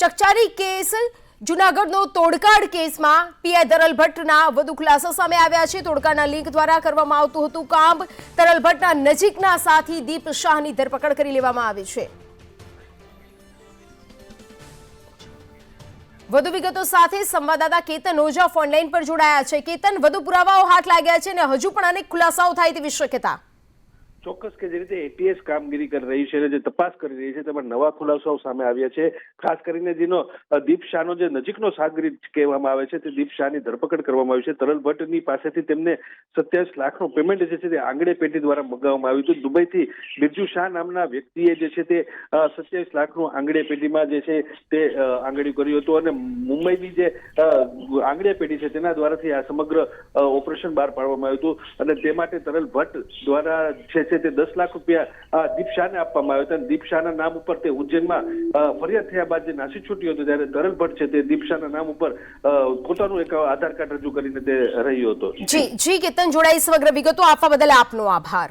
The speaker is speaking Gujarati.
ચકચારી કેસ, જુનાગઢનો તોડકાડ કેસમાં પીઆઈ તરલ ભટ્ટના વધુ ખુલાસા સામે આવ્યા છે. તોડકાડના લિંક દ્વારા કરવામાં આવતું હતું કામ. તરલ ભટ્ટના નજીકના સાથી દીપ શાહની ધરપકડ કરી લેવામાં આવી છે. વધુ વિગતો સાથે સંવાદદાતા કેતન ઓઝા ફોનલાઈન પર જોડાયા છે. કેતન, વધુ પુરાવાઓ હાથ લાગ્યા છે અને હજુ પણ અનેક ખુલાસાઓ થાય તેવી શક્યતા. ચોક્કસ કે જે રીતે એટીએસ કામગીરી કરી રહી છે અને જે તપાસ કરી રહી છે, તેમાં નવા ખુલાસાઓ સામે આવ્યા છે. ખાસ કરીને જેનો દીપ શાહનો જે નજીકનો સાગરીત કહેવામાં આવે છે, તે દીપ શાહની ધરપકડ કરવામાં આવી છે. તરલ ભટ્ટની પાસેથી તેમને સત્યાવીસ લાખનું પેમેન્ટ જે છે તે આંગળે પેટી દ્વારા મગાવવામાં આવ્યું હતું. દુબઈથી બિરજુ શાહ નામના વ્યક્તિએ જે છે તે સત્યાવીસ લાખનું આંગળે પેટીમાં જે છે તે આંગળી કર્યું હતું અને મુંબઈની જે આંગળે પેટી છે તેના દ્વારાથી આ સમગ્ર ઓપરેશન બહાર પાડવામાં આવ્યું હતું. અને તે માટે તરલ ભટ્ટ દ્વારા છે છે તે દસ લાખ રૂપિયા અ, દીપ શાહને આપવામાં આવ્યો હતા. અને દીપ શાહના નામ ઉપર તે ઉજ્જૈનમાં ફરિયાદ થયા બાદ જે નાસી છૂટ્યો હતો ત્યારે તરલ ભટ્ટ છે તે દીપ શાહના નામ ઉપર પોતાનું એક આધાર કાર્ડ રજૂ કરીને તે રહ્યો હતો. જી જી કેતન જોડાઈ સમગ્ર વિગતો આપવા બદલ આપનો આભાર.